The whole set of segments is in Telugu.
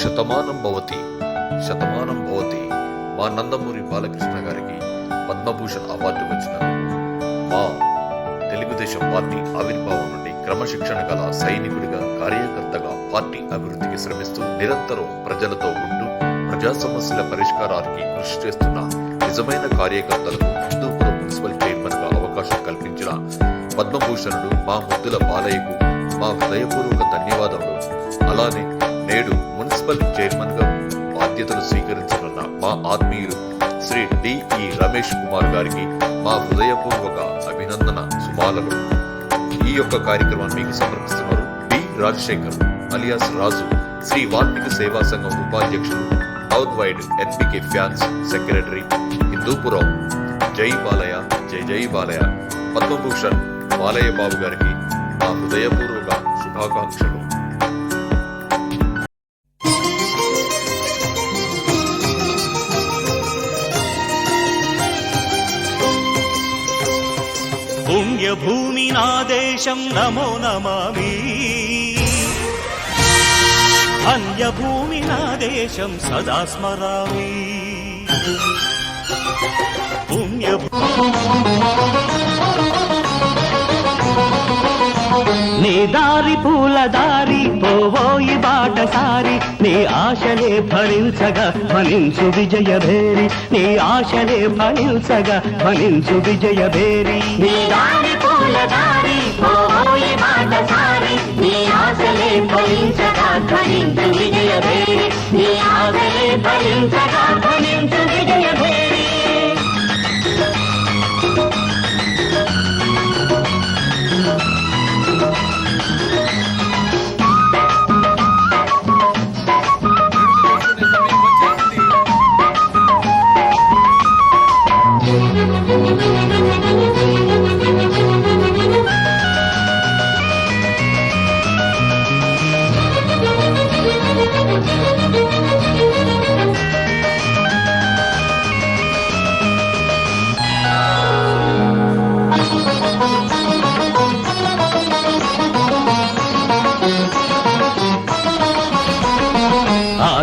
శతమానం భవతి శతమానం భవతి. మా నందమూరి బాలకృష్ణ గారికి పద్మభూషణ్ అవార్డు వచ్చిన మా తెలుగుదేశం పార్టీ ఆవిర్భావం నుండి క్రమశిక్షణ గల సైనికుడిగా కార్యకర్తగా పార్టీ అభివృద్ధికి శ్రమిస్తూ నిరంతరం ప్రజలతో ఉంటూ ప్రజా సమస్యల పరిష్కారానికి కృషి చేస్తున్న నిజమైన కార్యకర్తలకు హిందూపురం మున్సిపల్ చైర్మన్గా అవకాశం కల్పించిన పద్మభూషణుడు మా ముద్దుల బాలయ్యకు మా హృదయపూర్వక ధన్యవాదములు. అలానే నేడు మున్సిపల్ చైర్మన్గా బాధ్యతలు స్వీకరించనున్న మా ఆత్మీయులు శ్రీ డిఈ రమేష్ కుమార్ గారికి మా హృదయపూర్వక అభినందన సుమాలలు. ఈ యొక్క కార్యక్రమాన్ని మీకు సమర్పిస్తున్నారు డి రాజశేఖర్ అలియాస్ రాజు శ్రీ వాల్మీకి సేవా సంఘం ఉపాధ్యక్షుడు south wide NPK fans secretary Hindupuram. జై బాలయ్య జై జై బాలయ్య. పద్మభూషణ్ బాలయ్య బాబు గారికి మా హృదయపూర్వక శుభాకాంక్షలు. పుణ్యభూమి నా దేశం నమో నమామి. అన్యభూమి నా దేశం సదా స్మరామి. పుణ్యభూ నీ దారి పూల దారి పోవోయి బాటసారి నీ ఆశలే ఫలించగా ఫలించు విజయ భేరి నీ ఆశలే ఫలించగా ఫలించు విజయ భేరి నీ దారి పూల దారి పోవోయి మాట సారి నీ ఆశలే ఫలించగా ఫలించు విజయ భేరి నీ ఆశలే ఫలించగా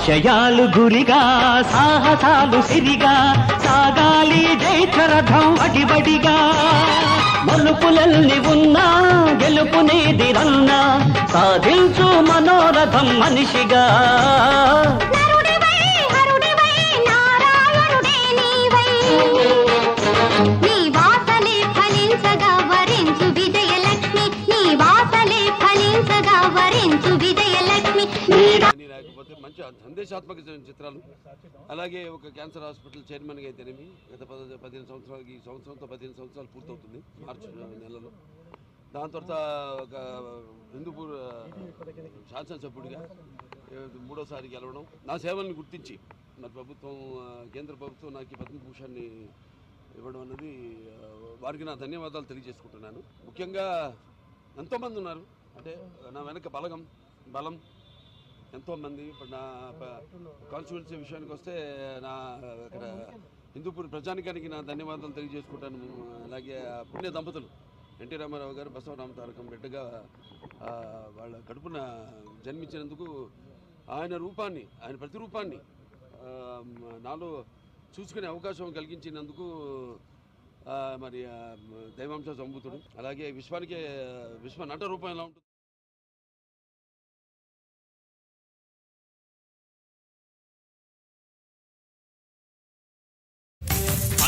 ఆశయాలు గురిగా సాహసాలు సిరిగా సాగాలి జైచరథం అడిబడిగా మలుపులల్లి ఉన్నా గెలుపునేది రన్నా సాధించు మనోరథం మనిషిగా. లేకపోతే మంచి సందేశాత్మక చిత్రాలు. అలాగే ఒక క్యాన్సర్ హాస్పిటల్ చైర్మన్గా అయితేనేమి గత పద పదిహేను సంవత్సరాలకి ఈ సంవత్సరంతో పదిహేను సంవత్సరాలు పూర్తవుతుంది మార్చి నెలలో. దాని తర్వాత ఒక హిందూపూర్ శాసనసభ్యుడిగా మూడోసారి గెలవడం. నా సేవల్ని గుర్తించి మరి ప్రభుత్వం కేంద్ర ప్రభుత్వం నాకు ఈ పద్మభూషణ్ని ఇవ్వడం అనేది వారికి నా ధన్యవాదాలు తెలియజేసుకుంటున్నాను. ముఖ్యంగా ఎంతోమంది ఉన్నారు. అంటే నా వెనక బలగం బలం ఎంతోమంది ఇప్పుడు నా కాన్స్టిట్యున్సీ విషయానికి వస్తే నా ఇక్కడ హిందూపూర్ ప్రజానికానికి నా ధన్యవాదాలు తెలియజేసుకుంటాను. అలాగే ఆ పుణ్య దంపతులు ఎన్టీ రామారావు గారు బసవరామ తారకం బిడ్డగా వాళ్ళ కడుపున జన్మించినందుకు ఆయన రూపాన్ని ఆయన ప్రతిరూపాన్ని నాలో చూసుకునే అవకాశం కలిగించినందుకు మరి దైవాంశ సంభూతుడు. అలాగే విశ్వానికే విశ్వ నట రూపం ఎలా ఉంటుంది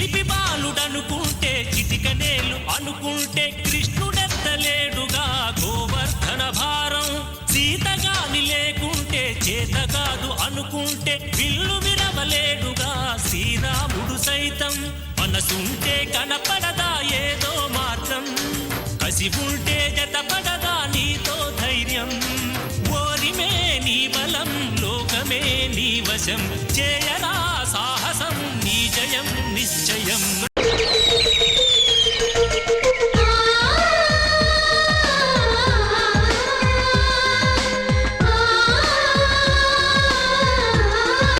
చిలిపి బాలుడనుకుంటే చిటికనేలు అనుకుంటే కృష్ణుడెత్తలేడుగా గోవర్ధన భారం. సీతగాని లేకుంటే చేత కాదు అనుకుంటే విల్లు విరవలేడుగా శ్రీరాముడు సైతం. మనసుంటే కనపడదా ఏదో మార్గం. కసి ఉంటే జతపడదా నీతో ధైర్యం. ఓరిమే నీ బలం లోకమే నీ వశం. చేయరా సాహసం నీ జయం నిశ్చయం